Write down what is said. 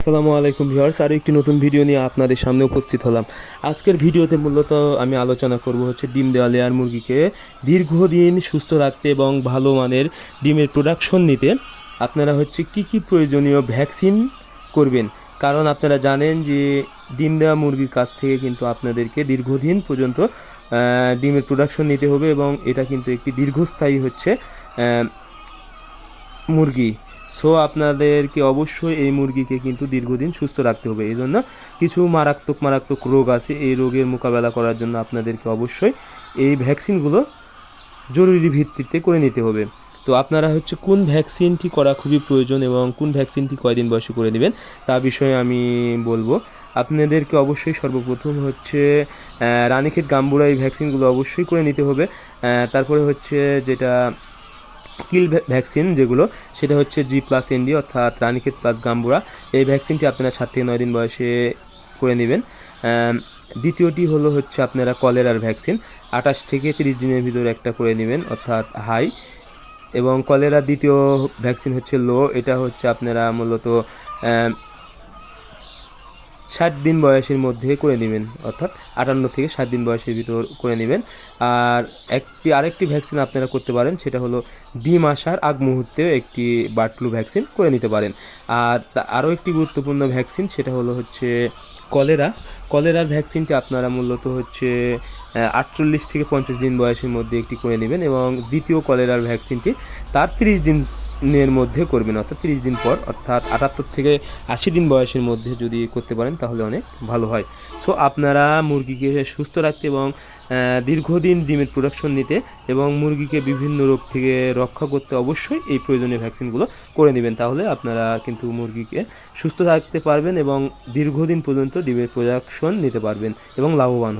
আসসালামু আলাইকুম ভিউয়ার্স, আর একটি নতুন ভিডিও নিয়ে আপনাদের সামনে উপস্থিত হলাম। আজকের ভিডিওতে মূলত আমি আলোচনা করব হচ্ছে ডিম দেওয়া লেয়ার মুরগিকে দীর্ঘদিন সুস্থ রাখতে এবং ভালো মানের ডিমের প্রোডাকশন নিতে। আপনারা হচ্ছে কি কি প্রয়োজনীয় ভ্যাকসিন করবেন? কারণ আপনারা জানেন যে ডিম দেওয়া মুরগির কাছ থেকে কিন্তু আপনাদেরকে দীর্ঘদিন পর্যন্ত ডিমের প্রোডাকশন নিতে হবে এবং এটা কিন্তু একটি দীর্ঘস্থায়ী হচ্ছে মুরগি। সো আপনাদেরকে অবশ্যই এই মুরগিকে কিন্তু দীর্ঘদিন সুস্থ রাখতে হবে। এই জন্য কিছু মারাত্মক মারাত্মক রোগ আছে। এই রোগের মোকাবেলা করার জন্য আপনাদেরকে অবশ্যই এই ভ্যাকসিনগুলো জরুরি ভিত্তিতে করে নিতে হবে। তো আপনারা হচ্ছে কোন ভ্যাকসিনটি করা খুবই প্রয়োজন এবং কোন ভ্যাকসিনটি কয়দিন বয়সে করে নেবেন, তা বিষয়ে আমি বলব। আপনাদেরকে অবশ্যই সর্বপ্রথম হচ্ছে রানীক্ষেত গাম্বুরা এই ভ্যাকসিনগুলো অবশ্যই করে নিতে হবে। তারপরে হচ্ছে যেটা কিল ভ্যাকসিন যেগুলো, সেটা হচ্ছে জি প্লাস এনডি অর্থাৎ রানীক্ষেত প্লাস গাম্বুরা। এই ভ্যাকসিনটি আপনারা সাত থেকে নয় দিন বয়সে করে নেবেন। দ্বিতীয়টি হলো হচ্ছে আপনারা কলেরার ভ্যাকসিন। আঠাশ থেকে তিরিশ দিনের ভিতরে একটা করে নেবেন, অর্থাৎ হাই। এবং কলেরার দ্বিতীয় ভ্যাকসিন হচ্ছে লো। এটা হচ্ছে আপনারা মূলত ষাট দিন বয়সের মধ্যে করে নেবেন, অর্থাৎ আটান্ন থেকে ষাট দিন বয়সের ভিতর করে নেবেন। আর একটি, আরেকটি ভ্যাকসিন আপনারা করতে পারেন, সেটা হলো ডিম আসার আগ মুহূর্তে একটি বার্ড ফ্লু ভ্যাকসিন করে নিতে পারেন। আর আরও একটি গুরুত্বপূর্ণ ভ্যাকসিন, সেটা হলো হচ্ছে কলেরা। কলেরার ভ্যাকসিনটি আপনারা মূলত হচ্ছে আটচল্লিশ থেকে পঞ্চাশ দিন বয়সের মধ্যে একটি করে নেবেন এবং দ্বিতীয় কলেরার ভ্যাকসিনটি তার তিরিশ দিনের মধ্যে করবেন, অর্থাৎ তিরিশ দিন পর, অর্থাৎ আটাত্তর থেকে আশি দিন বয়সের মধ্যে যদি করতে পারেন, তাহলে অনেক ভালো হয়। সো আপনারা মুরগিকে সুস্থ রাখতে এবং দীর্ঘদিন ডিমের প্রোডাকশন নিতে এবং মুরগিকে বিভিন্ন রোগ থেকে রক্ষা করতে অবশ্যই এই প্রয়োজনীয় ভ্যাকসিনগুলো করে নেবেন। তাহলে আপনারা কিন্তু মুরগিকে সুস্থ রাখতে পারবেন এবং দীর্ঘদিন পর্যন্ত ডিমের প্রোডাকশন নিতে পারবেন এবং লাভবান